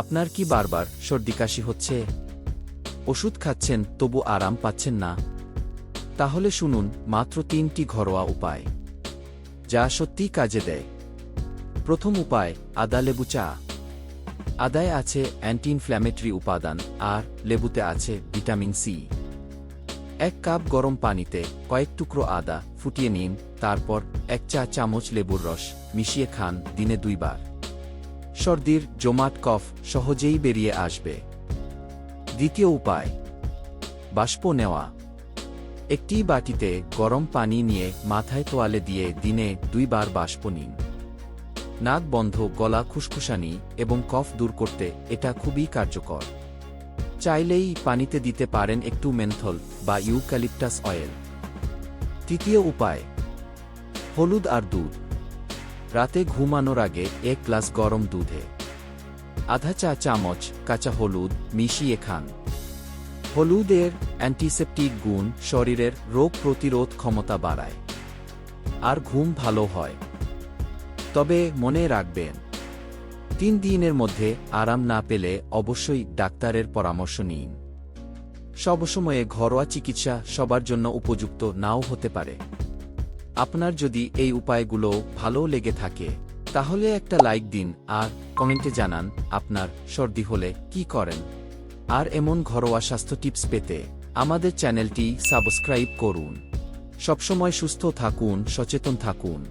আপনার কি বারবার সর্দি কাশি হচ্ছে? ওষুধ খাচ্ছেন, তবু আরাম পাচ্ছেন না। তাহলে শুনুন, মাত্র তিনটি ঘরোয়া উপায়। যা সত্যিই কাজে দেয়। প্রথম উপায়, আদা লেবু চা। আদায় আছে অ্যান্টি ইনফ্ল্যামেটরি উপাদান, আর লেবুতে আছে ভিটামিন সি। এক কাপ গরম পানিতে কয়েক টুকরো আদা ফুটিয়ে নিন, তারপর এক চা চামচ লেবুর রস মিশিয়ে খান দিনে দুইবার। সর্দির, জমাট, কফ সহজেই বেরিয়ে আসবে। দ্বিতীয় উপায়, বাষ্প নেওয়া। একটি বাটিতে গরম পানি নিয়ে মাথায় তোয়ালে দিয়ে দিনে দুইবার বাষ্প নিন। নাক বন্ধ, গলা খুসখুসানি এবং কফ দূর করতে এটা খুবই কার্যকর। চাইলেই পানিতে দিতে পারেন একটু মেন্থল বা ইউক্যালিপটাস অয়েল। তৃতীয় উপায়, হলুদ আর দুধ। রাতে ঘুমানোর আগে এক গ্লাস গরম দুধে। আধা চা চামচ কাঁচা হলুদ মিশিয়ে খান। হলুদের অ্যান্টিসেপটিক গুণ শরীরের রোগ প্রতিরোধ ক্ষমতা বাড়ায়। আর ঘুম ভালো হয়। তবে মনে রাখবেন, তিন দিনের মধ্যে আরাম না পেলে অবশ্যই ডাক্তারের পরামর্শ নিন। সবসময়ে ঘরোয়া চিকিৎসা সবার জন্য উপযুক্ত নাও হতে পারে। আপনার যদি এই উপায়গুলো ভালো লেগে থাকে, তাহলে একটা লাইক দিন আর কমেন্টে জানান আপনার সর্দি হলে কি করেন। আর এমন ঘরোয়া স্বাস্থ্য টিপস পেতে আমাদের চ্যানেলটি সাবস্ক্রাইব করুন। সবসময় সুস্থ থাকুন, সচেতন থাকুন।